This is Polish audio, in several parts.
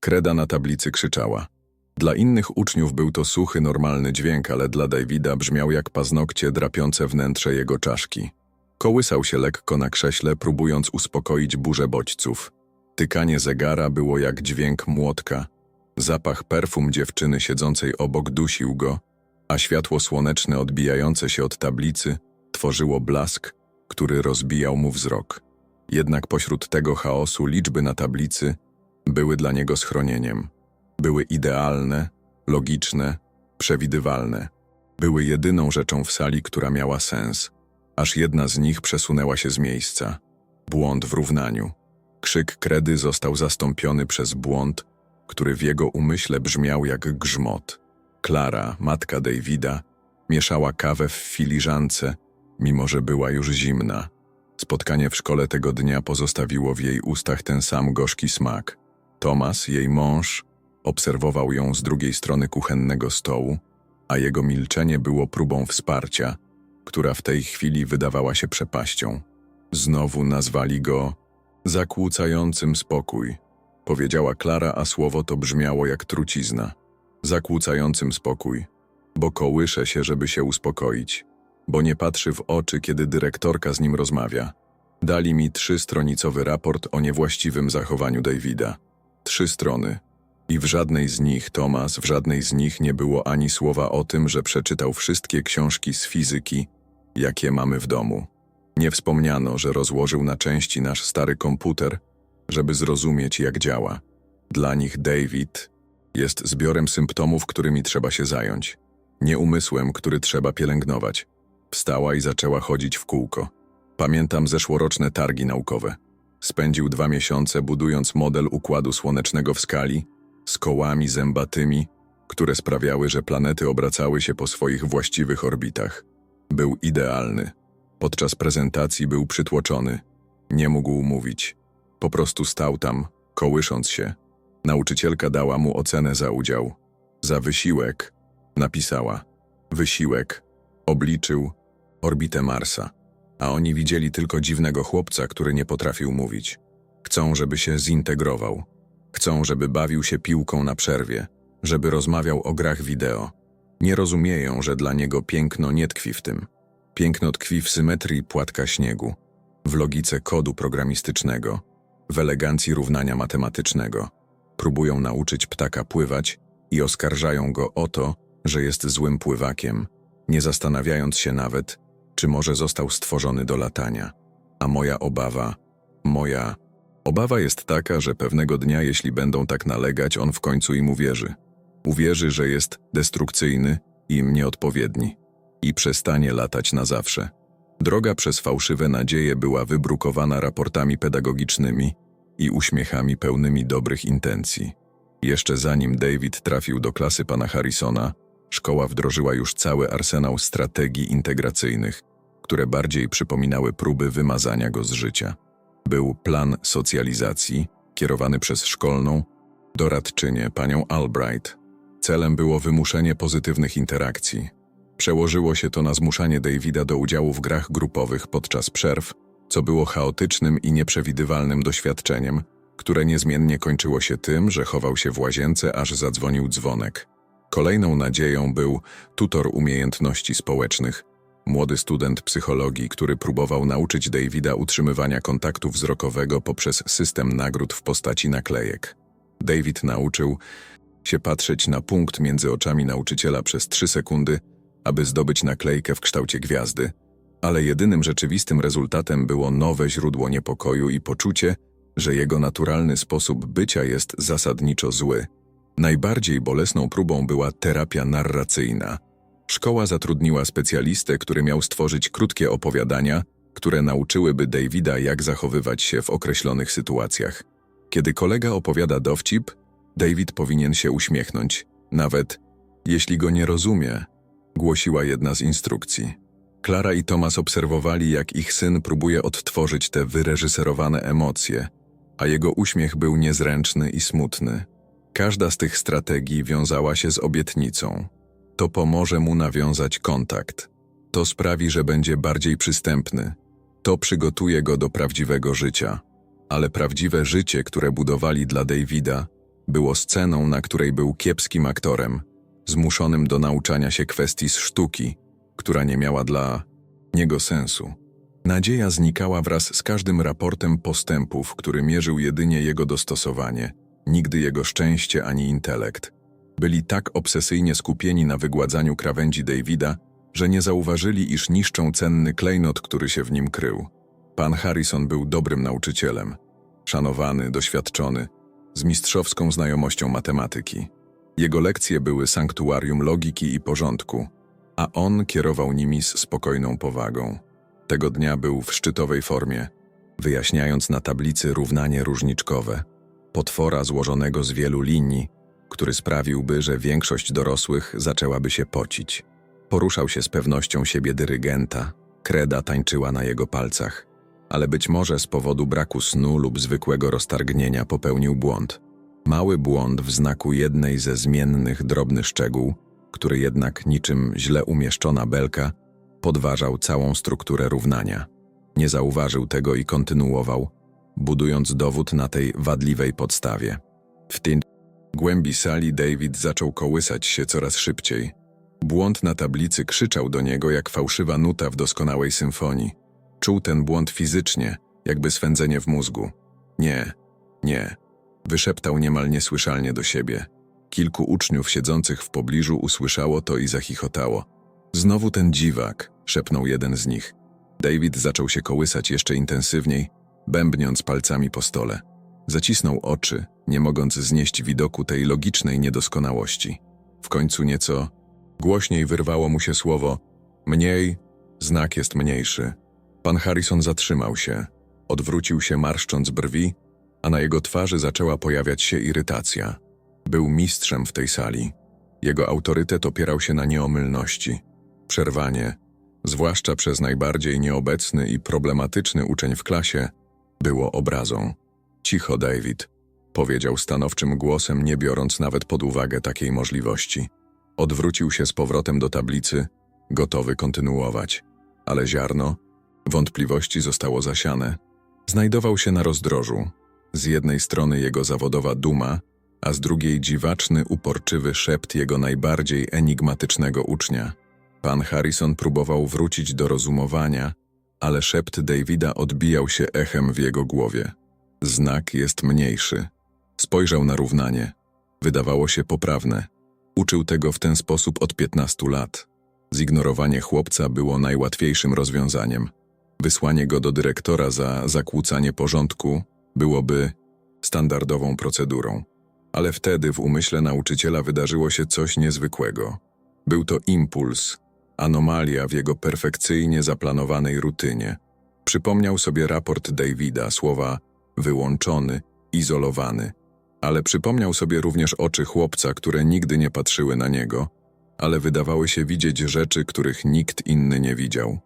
Kreda na tablicy krzyczała. Dla innych uczniów był to suchy, normalny dźwięk, ale dla Davida brzmiał jak paznokcie drapiące wnętrze jego czaszki. Kołysał się lekko na krześle, próbując uspokoić burzę bodźców. Tykanie zegara było jak dźwięk młotka. Zapach perfum dziewczyny siedzącej obok dusił go, a światło słoneczne odbijające się od tablicy tworzyło blask, który rozbijał mu wzrok. Jednak pośród tego chaosu liczby na tablicy były dla niego schronieniem. Były idealne, logiczne, przewidywalne. Były jedyną rzeczą w sali, która miała sens, aż jedna z nich przesunęła się z miejsca. Błąd w równaniu. Krzyk kredy został zastąpiony przez błąd, który w jego umyśle brzmiał jak grzmot. Klara, matka Davida, mieszała kawę w filiżance, mimo że była już zimna. Spotkanie w szkole tego dnia pozostawiło w jej ustach ten sam gorzki smak. Tomas, jej mąż, obserwował ją z drugiej strony kuchennego stołu, a jego milczenie było próbą wsparcia, która w tej chwili wydawała się przepaścią. Znowu nazwali go zakłócającym spokój, powiedziała Klara, a słowo to brzmiało jak trucizna. Zakłócającym spokój, bo kołysze się, żeby się uspokoić, bo nie patrzy w oczy, kiedy dyrektorka z nim rozmawia. Dali mi trzystronicowy raport o niewłaściwym zachowaniu Davida. Trzy strony. I w żadnej z nich, Tomas, w żadnej z nich nie było ani słowa o tym, że przeczytał wszystkie książki z fizyki, jakie mamy w domu. Nie wspomniano, że rozłożył na części nasz stary komputer, żeby zrozumieć, jak działa. Dla nich David jest zbiorem symptomów, którymi trzeba się zająć. Nie umysłem, który trzeba pielęgnować. Wstała i zaczęła chodzić w kółko. Pamiętam zeszłoroczne targi naukowe. Spędził dwa miesiące budując model układu słonecznego w skali, z kołami zębatymi, które sprawiały, że planety obracały się po swoich właściwych orbitach. Był idealny. Podczas prezentacji był przytłoczony. Nie mógł mówić. Po prostu stał tam, kołysząc się. Nauczycielka dała mu ocenę za udział. Za wysiłek, napisała. Wysiłek. Obliczył orbitę Marsa. A oni widzieli tylko dziwnego chłopca, który nie potrafił mówić. Chcą, żeby się zintegrował. Chcą, żeby bawił się piłką na przerwie, żeby rozmawiał o grach wideo. Nie rozumieją, że dla niego piękno nie tkwi w tym. Piękno tkwi w symetrii płatka śniegu, w logice kodu programistycznego, w elegancji równania matematycznego. Próbują nauczyć ptaka pływać i oskarżają go o to, że jest złym pływakiem, nie zastanawiając się nawet, czy może został stworzony do latania. A moja obawa, moja obawa jest taka, że pewnego dnia, jeśli będą tak nalegać, on w końcu im uwierzy. Uwierzy, że jest destrukcyjny i im nieodpowiedni i przestanie latać na zawsze. Droga przez fałszywe nadzieje była wybrukowana raportami pedagogicznymi i uśmiechami pełnymi dobrych intencji. Jeszcze zanim David trafił do klasy pana Harrisona, szkoła wdrożyła już cały arsenał strategii integracyjnych, które bardziej przypominały próby wymazania go z życia. Był plan socjalizacji, kierowany przez szkolną doradczynię panią Albright. Celem było wymuszenie pozytywnych interakcji. Przełożyło się to na zmuszanie Davida do udziału w grach grupowych podczas przerw, co było chaotycznym i nieprzewidywalnym doświadczeniem, które niezmiennie kończyło się tym, że chował się w łazience, aż zadzwonił dzwonek. Kolejną nadzieją był tutor umiejętności społecznych, młody student psychologii, który próbował nauczyć Davida utrzymywania kontaktu wzrokowego poprzez system nagród w postaci naklejek. David nauczył się patrzeć na punkt między oczami nauczyciela przez trzy sekundy, aby zdobyć naklejkę w kształcie gwiazdy, ale jedynym rzeczywistym rezultatem było nowe źródło niepokoju i poczucie, że jego naturalny sposób bycia jest zasadniczo zły. Najbardziej bolesną próbą była terapia narracyjna. Szkoła zatrudniła specjalistę, który miał stworzyć krótkie opowiadania, które nauczyłyby Davida, jak zachowywać się w określonych sytuacjach. Kiedy kolega opowiada dowcip, David powinien się uśmiechnąć, nawet jeśli go nie rozumie, głosiła jedna z instrukcji. Klara i Tomas obserwowali, jak ich syn próbuje odtworzyć te wyreżyserowane emocje, a jego uśmiech był niezręczny i smutny. Każda z tych strategii wiązała się z obietnicą. To pomoże mu nawiązać kontakt. To sprawi, że będzie bardziej przystępny. To przygotuje go do prawdziwego życia. Ale prawdziwe życie, które budowali dla Davida, było sceną, na której był kiepskim aktorem, zmuszonym do nauczania się kwestii z sztuki, która nie miała dla niego sensu. Nadzieja znikała wraz z każdym raportem postępów, który mierzył jedynie jego dostosowanie, nigdy jego szczęście ani intelekt. Byli tak obsesyjnie skupieni na wygładzaniu krawędzi Davida, że nie zauważyli, iż niszczą cenny klejnot, który się w nim krył. Pan Harrison był dobrym nauczycielem, szanowany, doświadczony, z mistrzowską znajomością matematyki. Jego lekcje były sanktuarium logiki i porządku, a on kierował nimi z spokojną powagą. Tego dnia był w szczytowej formie, wyjaśniając na tablicy równanie różniczkowe, potwora złożonego z wielu linii, który sprawiłby, że większość dorosłych zaczęłaby się pocić. Poruszał się z pewnością siebie dyrygenta, kreda tańczyła na jego palcach, ale być może z powodu braku snu lub zwykłego roztargnienia popełnił błąd. Mały błąd w znaku jednej ze zmiennych drobny szczegół, który jednak niczym źle umieszczona belka podważał całą strukturę równania. Nie zauważył tego i kontynuował, budując dowód na tej wadliwej podstawie. W tej głębi sali David zaczął kołysać się coraz szybciej. Błąd na tablicy krzyczał do niego jak fałszywa nuta w doskonałej symfonii. Czuł ten błąd fizycznie, jakby swędzenie w mózgu. Nie, nie. Wyszeptał niemal niesłyszalnie do siebie. Kilku uczniów siedzących w pobliżu usłyszało to i zachichotało. Znowu ten dziwak, szepnął jeden z nich. David zaczął się kołysać jeszcze intensywniej, bębniąc palcami po stole. Zacisnął oczy, nie mogąc znieść widoku tej logicznej niedoskonałości. W końcu nieco głośniej wyrwało mu się słowo mniej, znak jest mniejszy. Pan Harrison zatrzymał się, odwrócił się marszcząc brwi, a na jego twarzy zaczęła pojawiać się irytacja. Był mistrzem w tej sali. Jego autorytet opierał się na nieomylności. Przerwanie, zwłaszcza przez najbardziej nieobecny i problematyczny uczeń w klasie, było obrazą. Cicho, David, powiedział stanowczym głosem, nie biorąc nawet pod uwagę takiej możliwości. Odwrócił się z powrotem do tablicy, gotowy kontynuować. Ale ziarno wątpliwości zostało zasiane. Znajdował się na rozdrożu. Z jednej strony jego zawodowa duma, a z drugiej dziwaczny, uporczywy szept jego najbardziej enigmatycznego ucznia. Pan Harrison próbował wrócić do rozumowania, ale szept Davida odbijał się echem w jego głowie. Znak jest mniejszy. Spojrzał na równanie. Wydawało się poprawne. Uczył tego w ten sposób od 15 lat. Zignorowanie chłopca było najłatwiejszym rozwiązaniem. Wysłanie go do dyrektora za zakłócanie porządku byłoby standardową procedurą. Ale wtedy w umyśle nauczyciela wydarzyło się coś niezwykłego. Był to impuls, anomalia w jego perfekcyjnie zaplanowanej rutynie. Przypomniał sobie raport Davida, słowa wyłączony, izolowany, ale przypomniał sobie również oczy chłopca, które nigdy nie patrzyły na niego, ale wydawały się widzieć rzeczy, których nikt inny nie widział.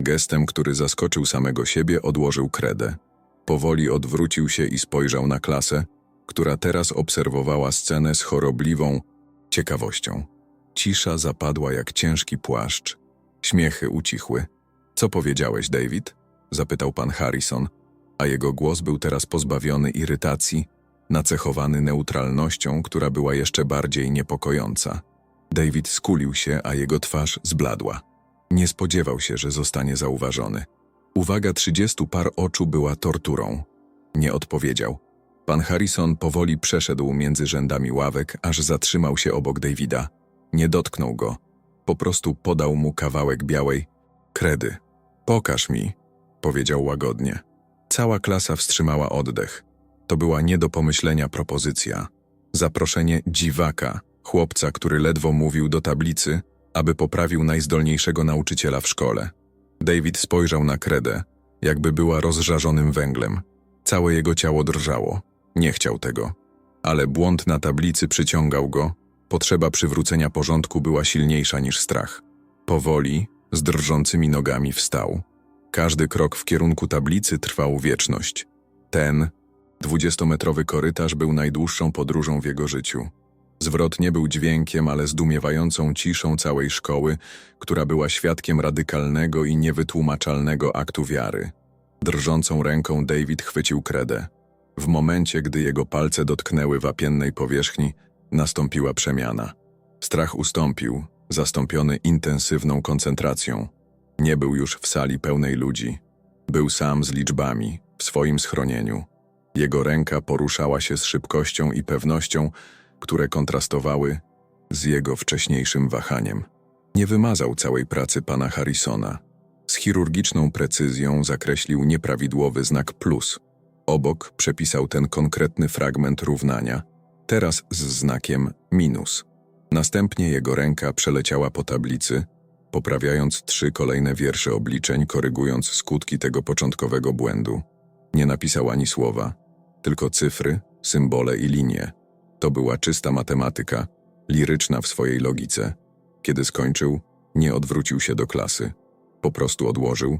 Gestem, który zaskoczył samego siebie, odłożył kredę. Powoli odwrócił się i spojrzał na klasę, która teraz obserwowała scenę z chorobliwą ciekawością. Cisza zapadła jak ciężki płaszcz. Śmiechy ucichły. Co powiedziałeś, David? zapytał pan Harrison, a jego głos był teraz pozbawiony irytacji, nacechowany neutralnością, która była jeszcze bardziej niepokojąca. David skulił się, a jego twarz zbladła. Nie spodziewał się, że zostanie zauważony. Uwaga trzydziestu par oczu była torturą. Nie odpowiedział. Pan Harrison powoli przeszedł między rzędami ławek, aż zatrzymał się obok Davida. Nie dotknął go. Po prostu podał mu kawałek białej kredy. Pokaż mi, powiedział łagodnie. Cała klasa wstrzymała oddech. To była nie do pomyślenia propozycja. Zaproszenie dziwaka, chłopca, który ledwo mówił do tablicy, aby poprawił najzdolniejszego nauczyciela w szkole. David spojrzał na kredę, jakby była rozżarzonym węglem. Całe jego ciało drżało. Nie chciał tego. Ale błąd na tablicy przyciągał go, potrzeba przywrócenia porządku była silniejsza niż strach. Powoli, z drżącymi nogami wstał. Każdy krok w kierunku tablicy trwał wieczność. Ten, dwudziestometrowy korytarz był najdłuższą podróżą w jego życiu. Zwrot nie był dźwiękiem, ale zdumiewającą ciszą całej szkoły, która była świadkiem radykalnego i niewytłumaczalnego aktu wiary. Drżącą ręką David chwycił kredę. W momencie, gdy jego palce dotknęły wapiennej powierzchni, nastąpiła przemiana. Strach ustąpił, zastąpiony intensywną koncentracją. Nie był już w sali pełnej ludzi. Był sam z liczbami, w swoim schronieniu. Jego ręka poruszała się z szybkością i pewnością, które kontrastowały z jego wcześniejszym wahaniem. Nie wymazał całej pracy pana Harrisona. Z chirurgiczną precyzją zakreślił nieprawidłowy znak plus. Obok przepisał ten konkretny fragment równania, teraz z znakiem minus. Następnie jego ręka przeleciała po tablicy, poprawiając trzy kolejne wiersze obliczeń, korygując skutki tego początkowego błędu. Nie napisał ani słowa, tylko cyfry, symbole i linie. To była czysta matematyka, liryczna w swojej logice. Kiedy skończył, nie odwrócił się do klasy. Po prostu odłożył,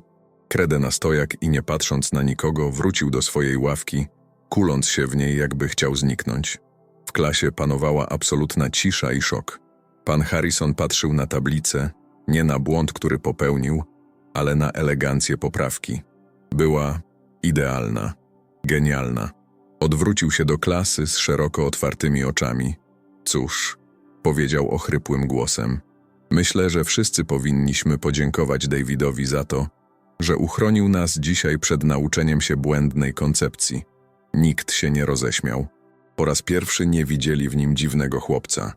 kredę na stojak i nie patrząc na nikogo, wrócił do swojej ławki, kuląc się w niej, jakby chciał zniknąć. W klasie panowała absolutna cisza i szok. Pan Harrison patrzył na tablicę, nie na błąd, który popełnił, ale na elegancję poprawki. Była idealna, genialna. Odwrócił się do klasy z szeroko otwartymi oczami. Cóż, powiedział ochrypłym głosem. Myślę, że wszyscy powinniśmy podziękować Davidowi za to, że uchronił nas dzisiaj przed nauczeniem się błędnej koncepcji. Nikt się nie roześmiał. Po raz pierwszy nie widzieli w nim dziwnego chłopca.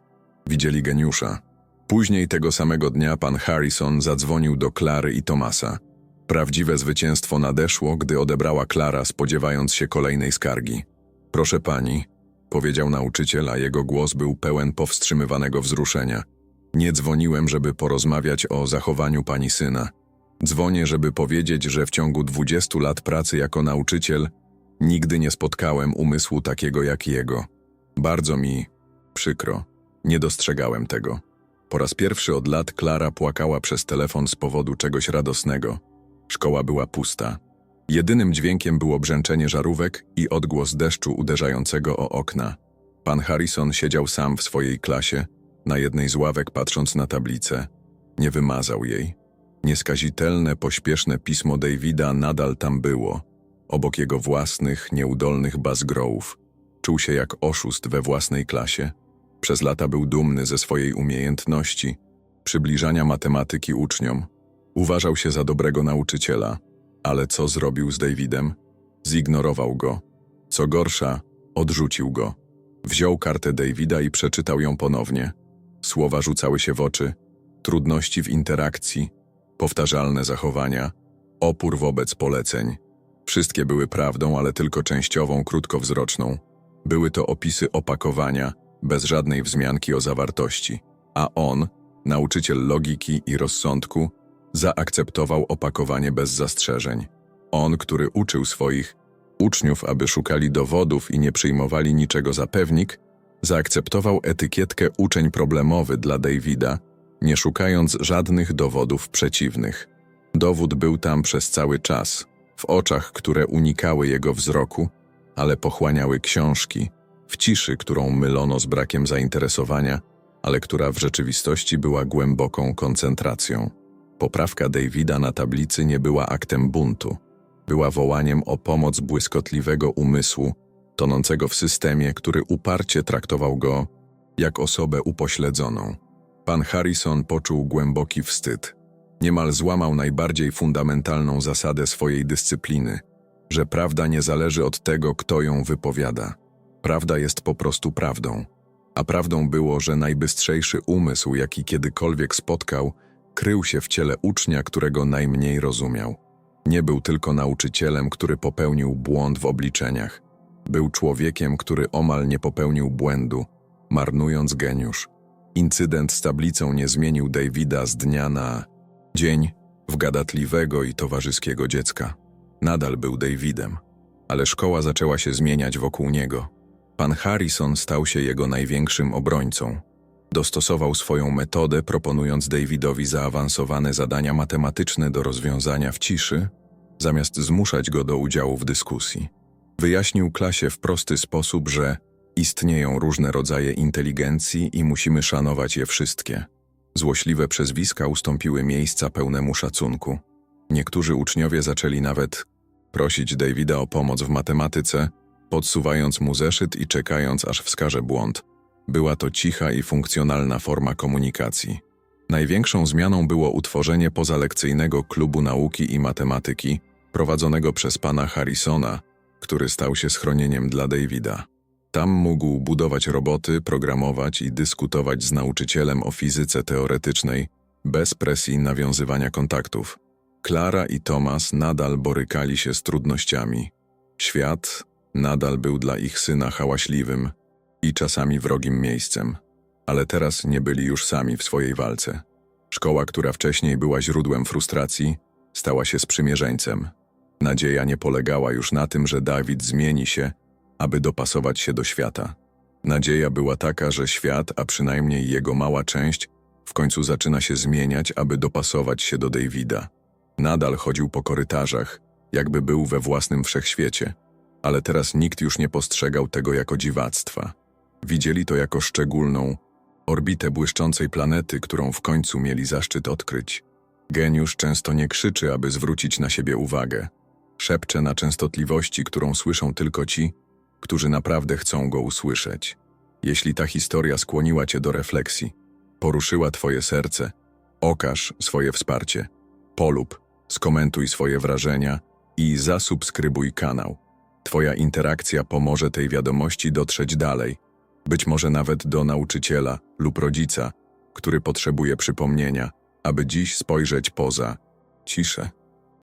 Widzieli geniusza. Później tego samego dnia pan Harrison zadzwonił do Klary i Tomasa. Prawdziwe zwycięstwo nadeszło, gdy odebrała Klara, spodziewając się kolejnej skargi. Proszę pani, powiedział nauczyciel, a jego głos był pełen powstrzymywanego wzruszenia. Nie dzwoniłem, żeby porozmawiać o zachowaniu pani syna. Dzwonię, żeby powiedzieć, że w ciągu 20 lat pracy jako nauczyciel nigdy nie spotkałem umysłu takiego jak jego. Bardzo mi przykro. Nie dostrzegałem tego. Po raz pierwszy od lat Klara płakała przez telefon z powodu czegoś radosnego. Szkoła była pusta. Jedynym dźwiękiem było brzęczenie żarówek i odgłos deszczu uderzającego o okna. Pan Harrison siedział sam w swojej klasie, na jednej z ławek patrząc na tablicę. Nie wymazał jej. Nieskazitelne, pośpieszne pismo Davida nadal tam było, obok jego własnych, nieudolnych bazgrołów. Czuł się jak oszust we własnej klasie. Przez lata był dumny ze swojej umiejętności, przybliżania matematyki uczniom. Uważał się za dobrego nauczyciela, ale co zrobił z Davidem? Zignorował go. Co gorsza, odrzucił go. Wziął kartę Davida i przeczytał ją ponownie. Słowa rzucały się w oczy, trudności w interakcji, powtarzalne zachowania, opór wobec poleceń. Wszystkie były prawdą, ale tylko częściową, krótkowzroczną. Były to opisy opakowania, bez żadnej wzmianki o zawartości. A on, nauczyciel logiki i rozsądku, zaakceptował opakowanie bez zastrzeżeń. On, który uczył swoich uczniów, aby szukali dowodów i nie przyjmowali niczego za pewnik, zaakceptował etykietkę uczeń problemowy dla Davida, nie szukając żadnych dowodów przeciwnych. Dowód był tam przez cały czas, w oczach, które unikały jego wzroku, ale pochłaniały książki, w ciszy, którą mylono z brakiem zainteresowania, ale która w rzeczywistości była głęboką koncentracją. Poprawka Davida na tablicy nie była aktem buntu. Była wołaniem o pomoc błyskotliwego umysłu, tonącego w systemie, który uparcie traktował go jak osobę upośledzoną. Pan Harrison poczuł głęboki wstyd. Niemal złamał najbardziej fundamentalną zasadę swojej dyscypliny, że prawda nie zależy od tego, kto ją wypowiada. Prawda jest po prostu prawdą. A prawdą było, że najbystrzejszy umysł, jaki kiedykolwiek spotkał, krył się w ciele ucznia, którego najmniej rozumiał. Nie był tylko nauczycielem, który popełnił błąd w obliczeniach. Był człowiekiem, który omal nie popełnił błędu, marnując geniusz. Incydent z tablicą nie zmienił Davida z dnia na dzień w gadatliwego i towarzyskiego dziecka. Nadal był Davidem, ale szkoła zaczęła się zmieniać wokół niego. Pan Harrison stał się jego największym obrońcą. Dostosował swoją metodę, proponując Davidowi zaawansowane zadania matematyczne do rozwiązania w ciszy, zamiast zmuszać go do udziału w dyskusji. Wyjaśnił klasie w prosty sposób, że istnieją różne rodzaje inteligencji i musimy szanować je wszystkie. Złośliwe przezwiska ustąpiły miejsca pełnemu szacunku. Niektórzy uczniowie zaczęli nawet prosić Davida o pomoc w matematyce, podsuwając mu zeszyt i czekając, aż wskaże błąd. Była to cicha i funkcjonalna forma komunikacji. Największą zmianą było utworzenie pozalekcyjnego klubu nauki i matematyki, prowadzonego przez pana Harrisona, który stał się schronieniem dla Davida. Tam mógł budować roboty, programować i dyskutować z nauczycielem o fizyce teoretycznej, bez presji nawiązywania kontaktów. Klara i Tomas nadal borykali się z trudnościami. Świat nadal był dla ich syna hałaśliwym i czasami wrogim miejscem, ale teraz nie byli już sami w swojej walce. Szkoła, która wcześniej była źródłem frustracji, stała się sprzymierzeńcem. Nadzieja nie polegała już na tym, że Dawid zmieni się, aby dopasować się do świata. Nadzieja była taka, że świat, a przynajmniej jego mała część, w końcu zaczyna się zmieniać, aby dopasować się do Davida. Nadal chodził po korytarzach, jakby był we własnym wszechświecie, ale teraz nikt już nie postrzegał tego jako dziwactwa. Widzieli to jako szczególną orbitę błyszczącej planety, którą w końcu mieli zaszczyt odkryć. Geniusz często nie krzyczy, aby zwrócić na siebie uwagę. Szepcze na częstotliwości, którą słyszą tylko ci, którzy naprawdę chcą go usłyszeć. Jeśli ta historia skłoniła cię do refleksji, poruszyła twoje serce, okaż swoje wsparcie, polub, skomentuj swoje wrażenia i zasubskrybuj kanał. Twoja interakcja pomoże tej wiadomości dotrzeć dalej, być może nawet do nauczyciela lub rodzica, który potrzebuje przypomnienia, aby dziś spojrzeć poza ciszę.